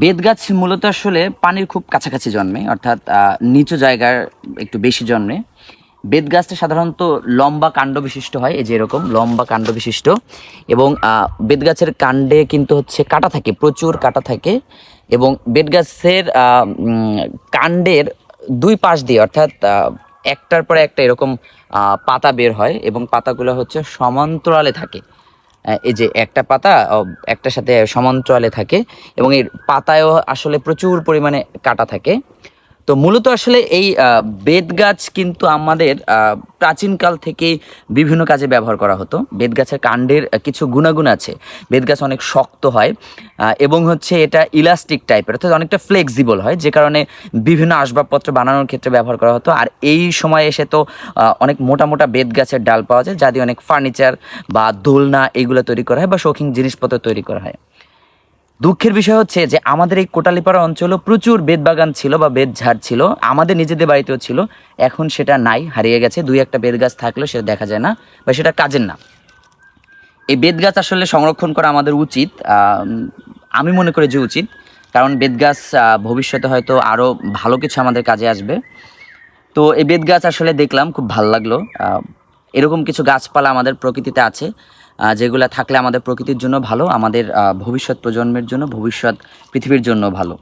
বেত গাছ মূলত আসলে পানির খুব কাছাকাছি জন্মে, অর্থাৎ নিচু জায়গার একটু বেশি জন্মে। বেত গাছটা সাধারণত লম্বা কাণ্ড বিশিষ্ট হয়, এই যে এরকম লম্বা কাণ্ড বিশিষ্ট। এবং বেত গাছের কাণ্ডে কিন্তু হচ্ছে কাটা থাকে, প্রচুর কাটা থাকে। এবং বেত গাছের কাণ্ডের দুই পাশ দিয়ে, অর্থাৎ একটার পরে একটা এরকম পাতা বের হয় এবং পাতাগুলো হচ্ছে সমান্তরালে থাকে। এই যে একটা পাতা একটার সাথে সমান্তরালে থাকে এবং এর পাতায়ও আসলে প্রচুর পরিমাণে কাটা থাকে। তো মূলত আসলে এই বেত গাছ কিন্তু আমাদের প্রাচীনকাল থেকেই বিভিন্ন কাজে ব্যবহার করা হতো। বেত গাছের কাণ্ডের কিছু গুণাগুণ আছে। বেত গাছ অনেক শক্ত হয় এবং হচ্ছে এটা ইলাস্টিক টাইপের, অর্থাৎ অনেকটা ফ্লেক্সিবল হয়, যে কারণে বিভিন্ন আসবাবপত্র বানানোর ক্ষেত্রে ব্যবহার করা হতো। আর এই সময় এসে তো অনেক মোটা মোটা বেত গাছের ডাল পাওয়া যায়, যা দিয়ে অনেক ফার্নিচার বা দোলনা এগুলো তৈরি করা হয় বা শৌখিন জিনিসপত্র তৈরি করা হয়। দুঃখের বিষয় হচ্ছে যে আমাদের এই কোটালিপাড়া অঞ্চলেও প্রচুর বেত বাগান ছিল বা বেত ঝাড় ছিল, আমাদের নিজেদের বাড়িতেও ছিল। এখন সেটা নাই, হারিয়ে গেছে, দুই একটা বেত গাছ থাকলেও সেটা দেখা যায় না বা সেটা কাজের না। এই বেত গাছ আসলে সংরক্ষণ করা আমাদের উচিত, আমি মনে করি যে উচিত, কারণ বেত গাছ ভবিষ্যতে হয়তো আরও ভালো কিছু আমাদের কাজে আসবে। তো এই বেত গাছ আসলে দেখলাম, খুব ভালো লাগল। এরকম কিছু গাছপালা আমাদের প্রকৃতিতে আছে। যেগুলো থাকলে আমাদের প্রকৃতির জন্য ভালো আমাদের ভবিষ্যৎ প্রজন্মের জন্য ভবিষ্যৎ পৃথিবীর জন্য ভালো।